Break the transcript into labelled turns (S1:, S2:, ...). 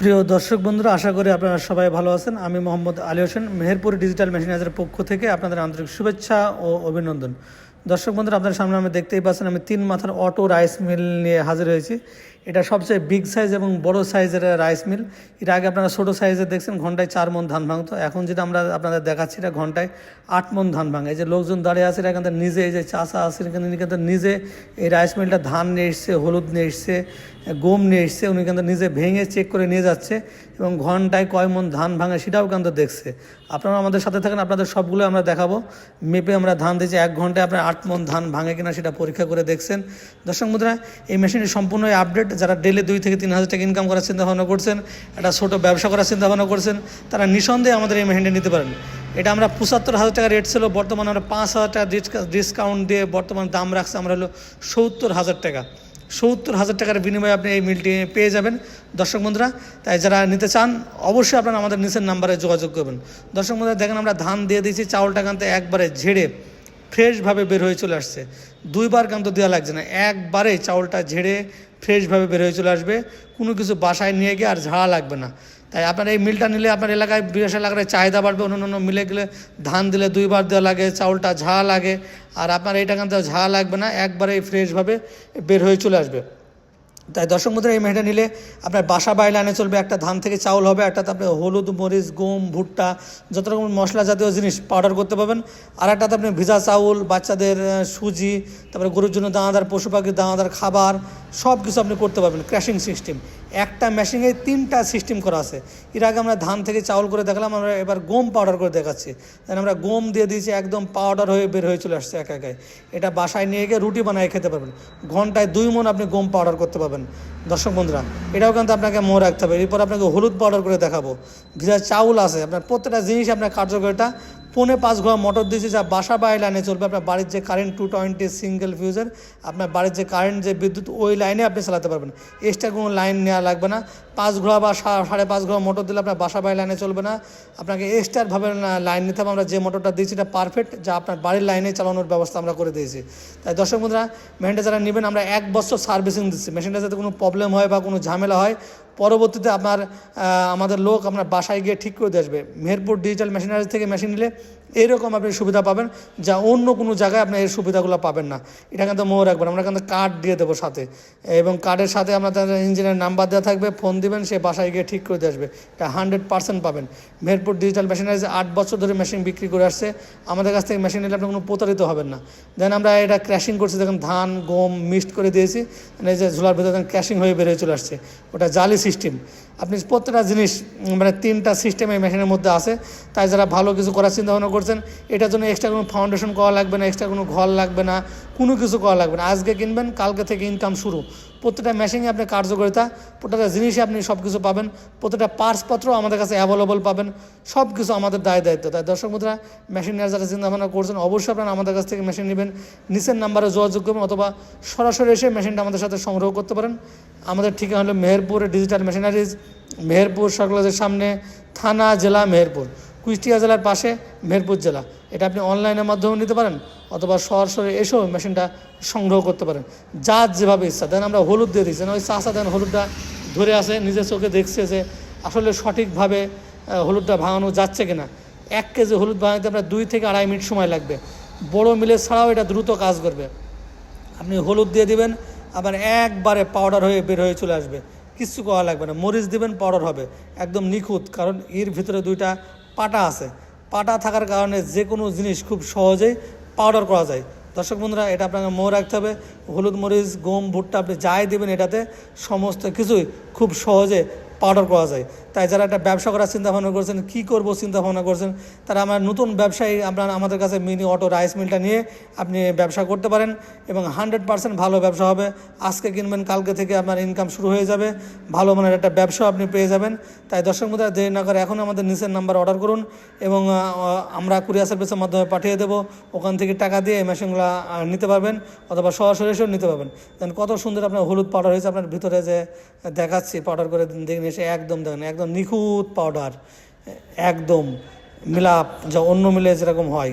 S1: প্রিয় দর্শক বন্ধুরা, আশা করি আপনারা সবাই ভালো আছেন। আমি মোহাম্মদ আলী হোসেন, মেহেরপুর ডিজিটাল মেশিনাইজের পক্ষ থেকে আপনাদের আন্তরিক শুভেচ্ছা ও অভিনন্দন। দর্শক বন্ধুরা, আপনাদের সামনে আমি দেখতেই পাচ্ছেন, আমি তিন মাথার অটো রাইস মিল নিয়ে হাজির হয়েছি। এটা সবচেয়ে বিগ সাইজ এবং বড় সাইজের রাইস মিল। এর আগে আপনারা ছোটো সাইজের দেখছেন, ঘন্টায় চার মন ধান ভাঙতো। এখন যেটা আমরা আপনাদের দেখাচ্ছি, এটা ঘন্টায় আট মন ধান ভাঙে। এই যে লোকজন দাঁড়িয়ে আছে, এরা কিন্তু নিজে, এই যে চাষা আছে এখানে কিন্তু নিজে এই রাইস মিলটা ধান নিয়ে এসছে, হলুদ নিয়ে এসছে, গম নিয়ে এসছে, উনি কিন্তু নিজে ভেঙে চেক করে নিয়ে যাচ্ছে এবং ঘন্টায় কয় মন ধান ভাঙে সেটাও কিন্তু দেখছে। আপনারা আমাদের সাথে থাকেন, আপনাদের সবগুলো আমরা দেখাবো। মেপে আমরা ধান দিয়েছি, এক ঘন্টায় আপনার আট মন, ধান ভাঙে কিনা সেটা পরীক্ষা করে দেখছেন। দর্শক মুদ্রা, এই মেশিনটি সম্পূর্ণ আপডেট যারা ডেলি দুই থেকে তিন হাজার টাকা ইনকাম করার চিন্তা ভাবনা করছেন, একটা ছোটো ব্যবসা করার চিন্তা ভাবনা করছেন, তারা নিঃসন্দেহে আমাদের এই মেশিনটি নিতে পারেন। এটা আমরা পঁচাত্তর হাজার টাকা রেট ছিল, বর্তমানে আমরা পাঁচ হাজার টাকা ডিসকাউন্ট দিয়ে বর্তমান দাম রাখছে, আমরা হলো সত্তর হাজার টাকা। সত্তর হাজার টাকার বিনিময়ে আপনি এই মিলটি পেয়ে যাবেন। দর্শক বন্ধুরা তাই যারা নিতে চান, অবশ্যই আপনারা আমাদের নিচের নাম্বারে যোগাযোগ করবেন। দর্শক বন্ধুরা দেখেন আমরা ধান দিয়ে দিয়েছি, চাউলটা কানতে একবারে ঝেড়ে ফ্রেশভাবে বের হয়ে চলে আসছে। দুইবার কান্ত দেওয়া লাগছে না। একবারে চাউলটা ঝেড়ে ফ্রেশভাবে বের হয়ে চলে আসবে। কোনো কিছু বাসায় নিয়ে গিয়ে আর ঝাড়া লাগবে না। তাই আপনার এই মিলটা নিলে আপনার এলাকায় বিশেষ এলাকার চাহিদা বাড়বে, অন্য অন্য মিলে গেলে ধান দিলে দুইবার দেওয়া লাগে, চাউলটা ঝাড়া লাগে। আর আপনার এইটা কান্ত ঝাড়া লাগবে না, একবারে ফ্রেশভাবে বের হয়ে চলে আসবে। তাই দর্শক মুদ্রা এই মেহেটা নিলে আপনার বাসা বাইরে আনে চলবে। একটা ধান থেকে চাউল হবে, একটা তারপরে হলুদ, মরিচ, গম, ভুট্টা, যত রকম মশলা জাতীয় জিনিস পাউডার করতে পারবেন। আর একটাতে আপনি ভিজা চাউল, বাচ্চাদের সুজি, তারপরে গরুর জন্য দানাদার, পশু পাখির দানাদার খাবার সব কিছু আপনি করতে পারবেন ক্র্যাশিং সিস্টেম একটা মেশিনে তিনটা সিস্টেম করা আছে। এর আগে আমরা ধান থেকে চাউল করে দেখলাম, আমরা এবার গম পাউডার করে দেখাচ্ছি। তাই আমরা গম দিয়ে দিয়েছি, একদম পাউডার হয়ে বের হয়ে চলে আসছে একা একাই। এটা বাসায় নিয়ে গিয়ে রুটি বানিয়ে খেতে পারবেন। ঘন্টায় দুই মন আপনি গম পাউডার করতে পারবেন। দর্শক বন্ধুরা, এটাও কিন্তু আপনাকে মনে রাখতে হবে। এরপর আপনাকে হলুদ পাউডার করে দেখাবো। ভিজা চাউল আছে। আপনার প্রত্যেকটা জিনিস আপনার কার্যকারিতা পৌনে পাঁচ ঘোড়া মোটর দিয়েছে, যা বাসা বাইরে লাইনে চলবে। আপনার বাড়ির যে কারেন্ট টু টোয়েন্টি সিঙ্গেল ফিউজের আপনার বাড়ির যে কারেন্ট যে বিদ্যুৎ, ওই লাইনে আপনি চালাতে পারবেন। এক্সট্রা কোনো লাইন নেওয়া লাগবে না। পাঁচ ঘোড়া বা সাড়ে পাঁচ ঘোড়া মোটর দিলে আপনার বাসা বাইরে লাইনে চলবে না। আপনাকে এক্সট্রাভাবে লাইন নিতে হবে। আমরা যে মোটরটা দিয়েছি, এটা পারফেক্ট যা আপনার বাড়ির লাইনে চালানোর ব্যবস্থা আমরা করে দিয়েছি। তাই দর্শক বন্ধুরা মেশিনটা যারা নেবেন, আমরা এক বছর সার্ভিসিং দিচ্ছি। মেশিনটা যাতে কোনো প্রবলেম হয় বা কোনো ঝামেলা হয় পরবর্তীতে আপনার আমাদের লোক আপনার বাসায় গিয়ে ঠিক করে দিয়ে আসবে। মেহেরপুর ডিজিটাল মেশিনারি থেকে মেশিন নিলে এরকম আপনি সুবিধা পাবেন যা অন্য কোনো জায়গায় আপনি এই সুবিধাগুলো পাবেন না। এটা কিন্তু মনে রাখবেন, আমরা কিন্তু কার্ড দিয়ে দেবো সাথে। এবং কার্ডের সাথে আপনার তাদের ইঞ্জিনের নাম্বার দেওয়া থাকবে ফোন দিবেন, সে বাসায় গিয়ে ঠিক করে দিয়ে আসবে। এটা হান্ড্রেড পার্সেন্ট পাবেন। মেহেরপুর ডিজিটাল মেশিনারি আট বছর ধরে মেশিন বিক্রি করে আসছে, আমাদের কাছ থেকে মেশিন নিলে আপনি কোনো প্রতারিত হবেন না। দেন আমরা এটা ক্র্যাশিং করছি, দেখুন ধান, গম মিক্সড করে দিয়েছি মানে এই যে ঝোলার ভিতরে ক্র্যাশিং হয়ে বেরিয়ে চলে আসছে। ওটা জালি সিস্টেম আপনি প্রত্যেকটা জিনিস মানে তিনটা সিস্টেম এই মেশিনের মধ্যে আছে। তাই যারা ভালো কিছু করার চিন্তা ভাবনা করছেন, এটার জন্য এক্সট্রা কোনো ফাউন্ডেশন করা লাগবে না এক্সট্রা কোনো ঘর লাগবে না, কোনো কিছু করা লাগবে না। আজকে কিনবেন, কালকে থেকে ইনকাম শুরু। প্রত্যেকটা মেশিনে আপনি কার্যকারিতা, প্রত্যেকটা জিনিসে আপনি সব কিছু পাবেন, প্রত্যেকটা পার্টসপত্র আমাদের কাছে অ্যাভেলেবল পাবেন সব কিছু আমাদের দায় দায়িত্ব। তাই দর্শক মুদ্রা মেশিন নেওয়ার যারা চিন্তা ভাবনা করছেন, অবশ্যই আপনারা আমাদের কাছ থেকে মেশিন নেবেন, নিচের নাম্বারে যোগাযোগ করবেন অথবা সরাসরি এসে মেশিনটা আমাদের সাথে সংগ্রহ করতে পারেন। আমাদের ঠিকানা হলো মেহেরপুর ডিজিটাল মেশিনারিজ মেহেরপুর সরকারের সামনে, থানা, জেলা, মেহেরপুর। কুষ্টিয়া জেলার পাশে মেহেরপুর জেলা। এটা আপনি অনলাইনের মাধ্যমে নিতে পারেন অথবা সরাসরি এসেও মেশিনটা সংগ্রহ করতে পারেন। যার যেভাবে ইচ্ছা। দেন আমরা হলুদ দিয়ে দিচ্ছি ওই চাষা দেন হলুদটা ধরে আসে, নিজের চোখে দেখছে যে আসলে সঠিকভাবে হলুদটা ভাঙানো যাচ্ছে কিনা। এক কেজি হলুদ ভাঙাতে আপনার দুই থেকে আড়াই মিনিট সময় লাগবে। বড় মিলে ছাড়াও এটা দ্রুত কাজ করবে। আপনি হলুদ দিয়ে দিবেন, আবার একবারে পাউডার হয়ে বের হয়ে চলে আসবে। কিচ্ছু করা লাগবে না। মরিচ দিবেন পাউডার হবে। একদম নিখুঁত। কারণ এর ভিতরে দুইটা পাটা আছে। পাটা থাকার কারণে যে কোনো জিনিস খুব সহজেই পাউডার করা যায়। দর্শক বন্ধুরা, এটা আপনাকে মনে রাখতে হবে। হলুদ মরিচ, গম, ভুট্টা, আপনি যাই দেবেন এটাতে, সমস্ত কিছুই খুব সহজে পাউডার করা যায়। তাই যারা একটা ব্যবসা করার চিন্তা ভাবনা করছেন, কী করব চিন্তা ভাবনা করছেন, তারা আমার নতুন ব্যবসায়ী আপনার আমাদের কাছে মিনি অটো রাইস মিলটা নিয়ে আপনি ব্যবসা করতে পারেন এবং হান্ড্রেড পার্সেন্ট ভালো ব্যবসা হবে। আজকে কিনবেন, কালকে থেকে আপনার ইনকাম শুরু হয়ে যাবে। ভালো মানের একটা ব্যবসা আপনি পেয়ে যাবেন। তাই দর্শক মুদ্রা দেরি না করে এখন আমাদের নিচের নাম্বার অর্ডার করুন এবং আমরা কুরিয়ার সার্ভিসের মাধ্যমে পাঠিয়ে দেবো। ওখান থেকে টাকা দিয়ে এই মেশিনগুলো নিতে পারবেন অথবা সরাসরি এসেও নিতে পারবেন। দেন কত সুন্দর আপনার হলুদ পাউডার হয়েছে আপনার ভিতরে যে দেখাচ্ছি পাউডার করে দেখুন এসে একদম দেখেন নিখুঁত পাউডার একদম মিলাপ যা অন্য মিলে যেরকম হয়।